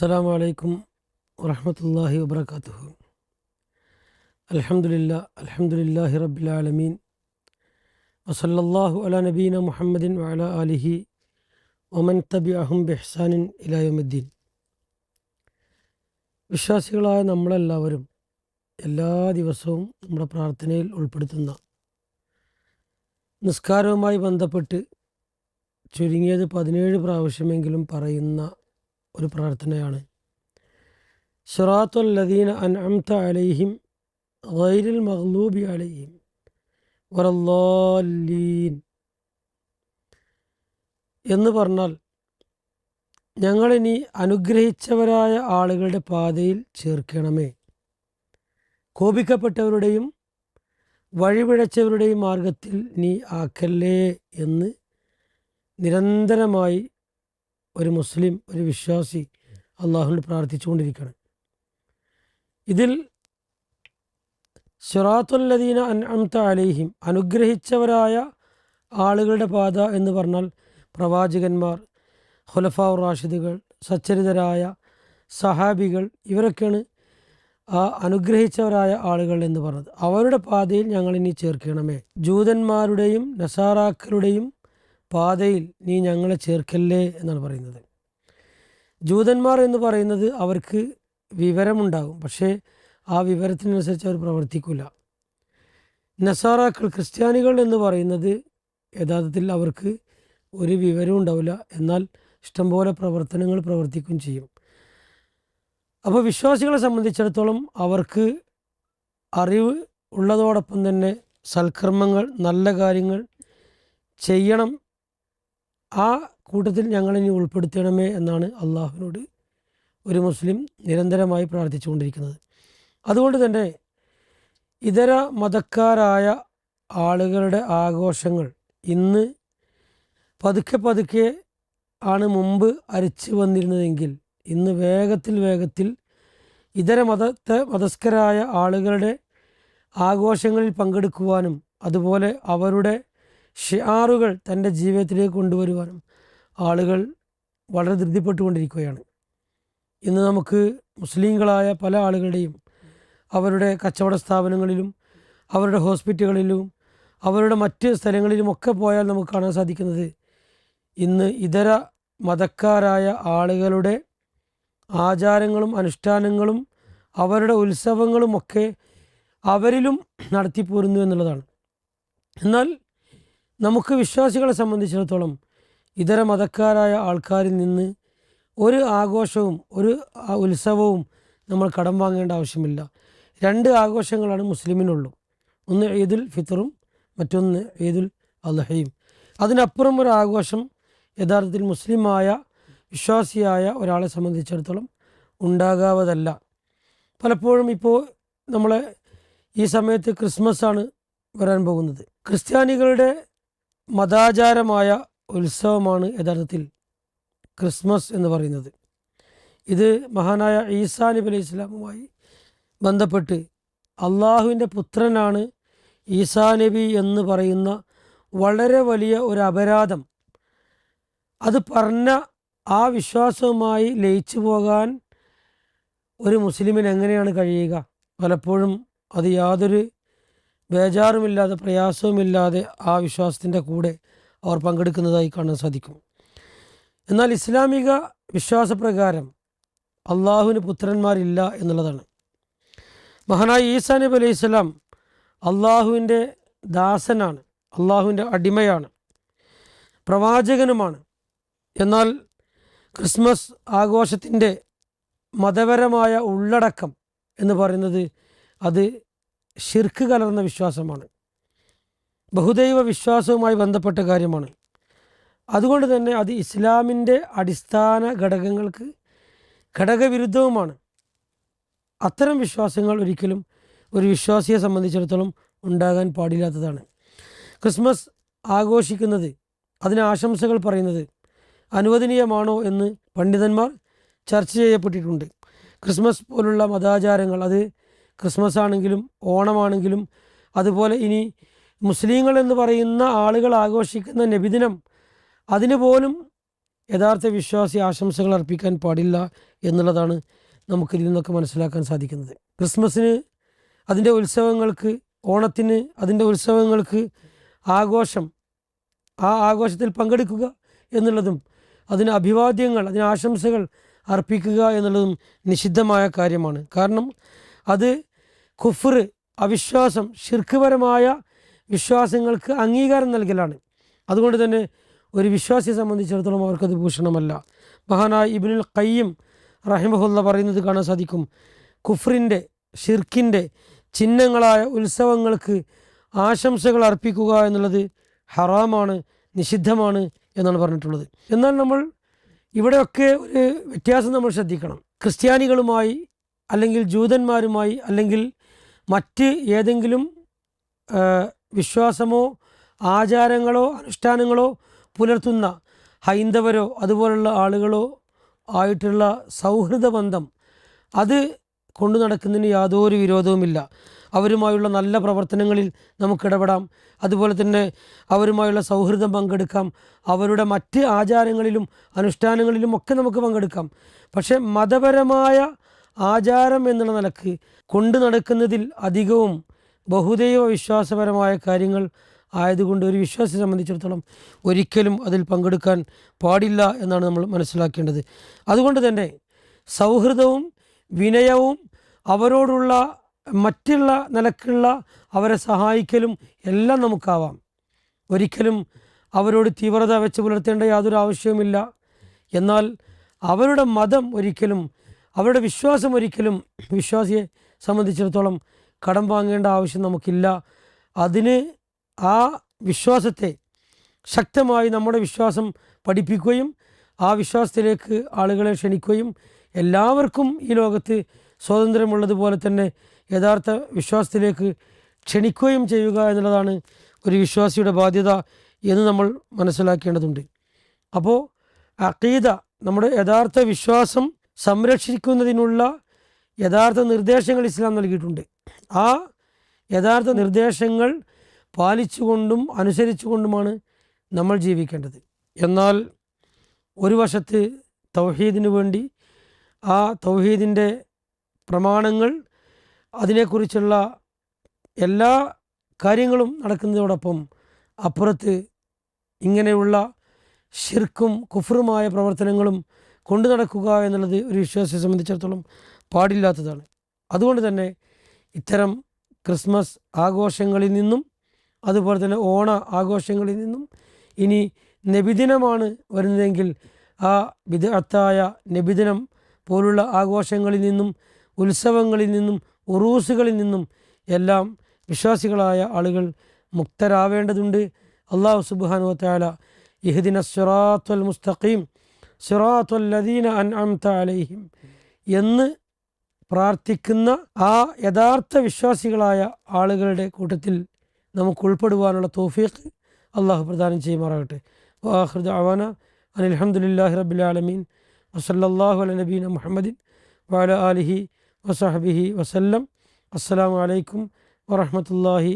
السلام عليكم ورحمة الله وبركاته الحمد لله الحمد لله رب العالمين وصلى الله على نبينا محمد وعلى آله ومن تبعهم بإحسان إلى يوم الدين വിശ്വാസികളായ നമ്മളെല്ലാവരും എല്ലാ ദിവസവും നമ്മുടെ പ്രാർത്ഥനയിൽ ഉൾപ്പെടുത്തുന്ന നിസ്കാരവുമായി ബന്ധപ്പെട്ട് ചുരുങ്ങിയത് പതിനേഴ് പ്രാവശ്യമെങ്കിലും പറയുന്ന ഒരു പ്രാർത്ഥനയാണ്. സുറാത്തുല്ലദീൻ ലദീന അൻ അംത അലൈഹിം ഗൈരിൽ മഹ്ലൂബി അലൈഹിം വറല്ലാലീൻ എന്ന് പറഞ്ഞാൽ ഞങ്ങളിനി അനുഗ്രഹിച്ചവരായ ആളുകളുടെ പാതയിൽ ചേർക്കണമേ. കോപിക്കപ്പെട്ടവരുടെയും വഴിപിഴച്ചവരുടെയും മാർഗത്തിൽ നീ ആക്കല്ലേ എന്ന് നിരന്തരമായി ഒരു മുസ്ലിം ഒരു വിശ്വാസി അള്ളാഹുവിനോട് പ്രാർത്ഥിച്ചുകൊണ്ടിരിക്കണം ഇതിൽ സിറാത്തുല്ലദീന അൻ അംത അലൈഹിം അനുഗ്രഹിച്ചവരായ ആളുകളുടെ പാത എന്ന് പറഞ്ഞാൽ പ്രവാചകന്മാർ ഖുലഫ റാഷിദുകൾ സച്ചരിതരായ സഹാബികൾ ഇവരൊക്കെയാണ് ആ അനുഗ്രഹിച്ചവരായ ആളുകൾ എന്ന് പറഞ്ഞത്. അവരുടെ പാതയിൽ ഞങ്ങൾ ഇനി ചേർക്കണമേ. ജൂതന്മാരുടെയും നസാറാക്കളുടെയും പാതയിൽ നീ ഞങ്ങളെ ചേർക്കല്ലേ എന്നാണ് പറയുന്നത്. ജൂതന്മാർ എന്ന് പറയുന്നത് അവർക്ക് വിവരമുണ്ടാകും പക്ഷേ ആ വിവരത്തിനനുസരിച്ച് അവർ പ്രവർത്തിക്കില്ല നസാറാക്കൾ ക്രിസ്ത്യാനികൾ എന്ന് പറയുന്നത് യഥാർത്ഥത്തിൽ അവർക്ക് ഒരു വിവരവും ഉണ്ടാവില്ല. എന്നാൽ ഇഷ്ടംപോലെ പ്രവർത്തനങ്ങൾ പ്രവർത്തിക്കുകയും ചെയ്യും. അപ്പോൾ വിശ്വാസികളെ സംബന്ധിച്ചിടത്തോളം അവർക്ക് അറിവ് ഉള്ളതോടൊപ്പം തന്നെ സൽക്കർമ്മങ്ങൾ നല്ല കാര്യങ്ങൾ ചെയ്യണം ആ കൂട്ടത്തിൽ ഞങ്ങളിനി ഉൾപ്പെടുത്തണമേ എന്നാണ് അള്ളാഹുവിനോട് ഒരു മുസ്ലിം നിരന്തരമായി പ്രാർത്ഥിച്ചുകൊണ്ടിരിക്കുന്നത്. അതുകൊണ്ട് തന്നെ ഇതര മതക്കാരായ ആളുകളുടെ ആഘോഷങ്ങൾ ഇന്ന് പതുക്കെ പതുക്കെ ആണ് മുമ്പ് അരിച്ചു വന്നിരുന്നതെങ്കിൽ ഇന്ന് വേഗത്തിൽ വേഗത്തിൽ ഇതര മതത്തെ മതസ്കരായ ആളുകളുടെ ആഘോഷങ്ങളിൽ പങ്കെടുക്കുവാനും അതുപോലെ അവരുടെ ഷിയാറുകൾ തന്റെ ജീവിതത്തിലേക്ക് കൊണ്ടുവരുവാനും ആളുകൾ വളരെ ധൃതിപ്പെട്ടുകൊണ്ടിരിക്കുകയാണ്. ഇന്ന് നമുക്ക് മുസ്ലിങ്ങളായ പല ആളുകളുടെയും അവരുടെ കച്ചവട സ്ഥാപനങ്ങളിലും അവരുടെ ഹോസ്പിറ്റലുകളിലും അവരുടെ മറ്റ് സ്ഥലങ്ങളിലുമൊക്കെ പോയാൽ നമുക്ക് കാണാൻ സാധിക്കുന്നത് ഇന്ന് ഇതര മതക്കാരായ ആളുകളുടെ ആചാരങ്ങളും അനുഷ്ഠാനങ്ങളും അവരുടെ ഉത്സവങ്ങളുമൊക്കെ അവരിലും നടത്തിപ്പോരുന്നു എന്നുള്ളതാണ്. എന്നാൽ നമുക്ക് വിശ്വാസികളെ സംബന്ധിച്ചിടത്തോളം ഇതര മതക്കാരായ ആൾക്കാരിൽ നിന്ന് ഒരു ആഘോഷവും ഒരു ഉത്സവവും നമ്മൾ കടം വാങ്ങേണ്ട ആവശ്യമില്ല. രണ്ട് ആഘോഷങ്ങളാണ് മുസ്ലിമിനുള്ളൂ. ഒന്ന് ഈദുൽ ഫിത്തറും മറ്റൊന്ന് ഈദുൽ അലഹയും അതിനപ്പുറം ഒരു ആഘോഷം യഥാർത്ഥത്തിൽ മുസ്ലിമായ വിശ്വാസിയായ ഒരാളെ സംബന്ധിച്ചിടത്തോളം ഉണ്ടാകാവതല്ല. പലപ്പോഴും ഇപ്പോൾ നമ്മളെ ഈ സമയത്ത് ക്രിസ്മസ് ആണ് വരാൻ പോകുന്നത്. ക്രിസ്ത്യാനികളുടെ മതാചാരമായ ഉത്സവമാണ് യഥാർത്ഥത്തിൽ ക്രിസ്മസ് എന്ന് പറയുന്നത്. ഇത് മഹാനായ ഈസാ നബി അലൈഹി ഇസ്ലാമുമായി ബന്ധപ്പെട്ട് അള്ളാഹുവിന്റെ പുത്രനാണ് ഈസാ നബി എന്ന് പറയുന്ന വളരെ വലിയ ഒരു അപരാധം. അത് പറഞ്ഞ ആ വിശ്വാസവുമായി ലയിച്ചു പോകാൻ ഒരു മുസ്ലിമിന് എങ്ങനെയാണ് കഴിയുക? പലപ്പോഴും അത് യാതൊരു ബേജാറുമില്ലാതെ പ്രയാസവുമില്ലാതെ ആ വിശ്വാസത്തിന്റെ കൂടെ അവർ പങ്കെടുക്കുന്നതായി കാണാൻ സാധിക്കും. എന്നാൽ ഇസ്ലാമിക വിശ്വാസപ്രകാരം അള്ളാഹുവിന് പുത്രന്മാരില്ല എന്നുള്ളതാണ്. മഹാനായ ഈസാ നബി അലൈഹി സ്വലാം അള്ളാഹുവിന്റെ ദാസനാണ് അള്ളാഹുവിന്റെ അടിമയാണ് പ്രവാചകനുമാണ്. എന്നാൽ ക്രിസ്മസ് ആഘോഷത്തിന്റെ മതപരമായ ഉള്ളടക്കം എന്ന് പറയുന്നത് അത് ഷിർക്ക് കലർന്ന വിശ്വാസമാണ്. ബഹുദൈവ വിശ്വാസവുമായി ബന്ധപ്പെട്ട കാര്യമാണ്. അതുകൊണ്ട് തന്നെ അത് ഇസ്ലാമിന്റെ അടിസ്ഥാന ഘടകങ്ങൾക്ക് ഘടകവിരുദ്ധവുമാണ്. അത്തരം വിശ്വാസങ്ങൾ ഒരിക്കലും ഒരു വിശ്വാസിയെ സംബന്ധിച്ചിടത്തോളം ഉണ്ടാകാൻ പാടില്ലാത്തതാണ്. ക്രിസ്മസ് ആഘോഷിക്കുന്നത് അതിന് ആശംസകൾ പറയുന്നത് അനുവദനീയമാണോ എന്ന് പണ്ഡിതന്മാർ ചർച്ച ചെയ്യപ്പെട്ടിട്ടുണ്ട്. ക്രിസ്മസ് പോലുള്ള മതാചാരങ്ങൾ അത് ക്രിസ്മസ് ആണെങ്കിലും ഓണമാണെങ്കിലും അതുപോലെ ഇനി മുസ്ലിങ്ങൾ എന്ന് പറയുന്ന ആളുകൾ ആഘോഷിക്കുന്ന നബിദിനം അതിന് പോലും യഥാർത്ഥ വിശ്വാസി ആശംസകൾ അർപ്പിക്കാൻ പാടില്ല എന്നുള്ളതാണ് നമുക്കിതിൽ നിന്നൊക്കെ മനസ്സിലാക്കാൻ സാധിക്കുന്നത്. ക്രിസ്മസിന് അതിന്റെ ഉത്സവങ്ങൾക്ക് ഓണത്തിന് അതിന്റെ ഉത്സവങ്ങൾക്ക് ആഘോഷം ആ ആഘോഷത്തിൽ പങ്കെടുക്കുക എന്നുള്ളതും അതിന് അഭിവാദ്യങ്ങൾ അതിന് ആശംസകൾ അർപ്പിക്കുക എന്നുള്ളതും നിഷിദ്ധമായ കാര്യമാണ്. കാരണം അത് കുഫർ അവിശ്വാസം ഷിർക്കുപരമായ വിശ്വാസങ്ങൾക്ക് അംഗീകാരം നൽകലാണ്. അതുകൊണ്ട് തന്നെ ഒരു വിശ്വാസിയെ സംബന്ധിച്ചിടത്തോളം അവർക്കത് ഭൂഷണമല്ല. മഹാനായ ഇബിനുൽ കയ്യം റഹിമഹുല്ല പറയുന്നത് കാണാൻ സാധിക്കും. കുഫറിന്റെ ഷിർക്കിന്റെ ചിഹ്നങ്ങളായ ഉത്സവങ്ങൾക്ക് ആശംസകൾ അർപ്പിക്കുക എന്നുള്ളത് ഹറാമാണ് നിഷിദ്ധമാണ് എന്നാണ് പറഞ്ഞിട്ടുള്ളത്. എന്നാൽ നമ്മൾ ഇവിടെയൊക്കെ ഒരു വ്യത്യാസം നമ്മൾ ശ്രദ്ധിക്കണം. ക്രിസ്ത്യാനികളുമായി അല്ലെങ്കിൽ ജൂതന്മാരുമായി അല്ലെങ്കിൽ മറ്റ് ഏതെങ്കിലും വിശ്വാസമോ ആചാരങ്ങളോ അനുഷ്ഠാനങ്ങളോ പുലർത്തുന്ന ഹൈന്ദവരോ അതുപോലുള്ള ആളുകളോ ആയിട്ടുള്ള സൗഹൃദ ബന്ധം അത് കൊണ്ടു നടക്കുന്നതിന് യാതൊരു വിരോധവുമില്ല. അവരുമായുള്ള നല്ല പ്രവർത്തനങ്ങളിൽ നമുക്ക് ഇടപെടാം. അതുപോലെ തന്നെ അവരുമായുള്ള സൗഹൃദം പങ്കെടുക്കാം. അവരുടെ മറ്റ് ആചാരങ്ങളിലും അനുഷ്ഠാനങ്ങളിലും ഒക്കെ നമുക്ക് പങ്കെടുക്കാം. പക്ഷേ മതപരമായ ആചാരം എന്നുള്ള നിലയ്ക്ക് കൊണ്ടു നടക്കുന്നതിൽ അധികവും ബഹുദൈവ വിശ്വാസപരമായ കാര്യങ്ങൾ ആയതുകൊണ്ട് ഒരു വിശ്വാസിയെ സംബന്ധിച്ചിടത്തോളം ഒരിക്കലും അതിൽ പങ്കെടുക്കാൻ പാടില്ല എന്നാണ് നമ്മൾ മനസ്സിലാക്കേണ്ടത്. അതുകൊണ്ട് തന്നെ സൗഹൃദവും വിനയവും അവരോടുള്ള മറ്റുള്ള നിലക്കുള്ള അവരെ സഹായിക്കലും എല്ലാം നമുക്കാവാം. ഒരിക്കലും അവരോട് തീവ്രത വെച്ച് പുലർത്തേണ്ട യാതൊരു ആവശ്യവുമില്ല. എന്നാൽ അവരുടെ മതം ഒരിക്കലും അവരുടെ വിശ്വാസം ഒരിക്കലും വിശ്വാസിയെ സംബന്ധിച്ചിടത്തോളം കടം വാങ്ങേണ്ട ആവശ്യം നമുക്കില്ല. അതിന് ആ വിശ്വാസത്തെ ശക്തമായി നമ്മുടെ വിശ്വാസം പഠിപ്പിക്കുകയും ആ വിശ്വാസത്തിലേക്ക് ആളുകളെ ക്ഷണിക്കുകയും എല്ലാവർക്കും ഈ ലോകത്ത് സ്വാതന്ത്ര്യമുള്ളതുപോലെ തന്നെ യഥാർത്ഥ വിശ്വാസത്തിലേക്ക് ക്ഷണിക്കുകയും ചെയ്യുക എന്നുള്ളതാണ് ഒരു വിശ്വാസിയുടെ ബാധ്യത എന്ന് നമ്മൾ മനസ്സിലാക്കേണ്ടതുണ്ട്. അപ്പോൾ അക്കീത നമ്മുടെ യഥാർത്ഥ വിശ്വാസം സംരക്ഷിക്കുന്നതിനുള്ള യഥാർത്ഥ നിർദ്ദേശങ്ങൾ ഇസ്ലാം നൽകിയിട്ടുണ്ട്. ആ യഥാർത്ഥ നിർദ്ദേശങ്ങൾ പാലിച്ചുകൊണ്ടും അനുസരിച്ചുകൊണ്ടുമാണ് നമ്മൾ ജീവിക്കേണ്ടത്. എന്നാൽ ഒരു വശത്ത് തൗഹീദിന് വേണ്ടി ആ തൗഹീദിന്റെ പ്രമാണങ്ങൾ അതിനെക്കുറിച്ചുള്ള എല്ലാ കാര്യങ്ങളും നടക്കുന്നതോടൊപ്പം അപ്പുറത്ത് ഇങ്ങനെയുള്ള ഷിർക്കും കുഫറുമായ പ്രവർത്തനങ്ങളും കൊണ്ടു നടക്കുക എന്നുള്ളത് ഒരു വിശ്വാസിയെ സംബന്ധിച്ചിടത്തോളം പാടില്ലാത്തതാണ്. അതുകൊണ്ട് തന്നെ ഇത്തരം ക്രിസ്മസ് ആഘോഷങ്ങളിൽ നിന്നും അതുപോലെ തന്നെ ഓണ ആഘോഷങ്ങളിൽ നിന്നും ഇനി നബിദിനമാണ് വരുന്നതെങ്കിൽ ആ വിദഗ്ധായ നബിദിനം പോലുള്ള ആഘോഷങ്ങളിൽ നിന്നും ഉത്സവങ്ങളിൽ നിന്നും ഉറൂസുകളിൽ നിന്നും എല്ലാം വിശ്വാസികളായ ആളുകൾ മുക്തരാവേണ്ടതുണ്ട്. അള്ളാഹു സുബാനു താല ഇഹ്ദിന സിറാത്തുൽ മുസ്തഖീം സിറാത്തുൽ ലദീന അൻഅംത അലൈഹിം എന്ന് പ്രാർത്ഥിക്കുന്ന ആ യഥാർത്ഥ വിശ്വാസികളായ ആളുകളുടെ കൂട്ടത്തിൽ നമുക്ക് ഉൾപ്പെടുവാനുള്ള തോഫീഖ് അള്ളാഹു പ്രദാനം ചെയ്യുമാറാകട്ടെ. വാഹൃദ അവാന അനിൽഹമുല്ലാഹി റബിലാലമീൻ വസല്ലാഹു അല നബീന മുഹമ്മദിൻ വാല അലിഹി വസഹബിഹി വസല്ലം അസ്സാം വലൈക്കും വറഹമത്തല്ലാഹി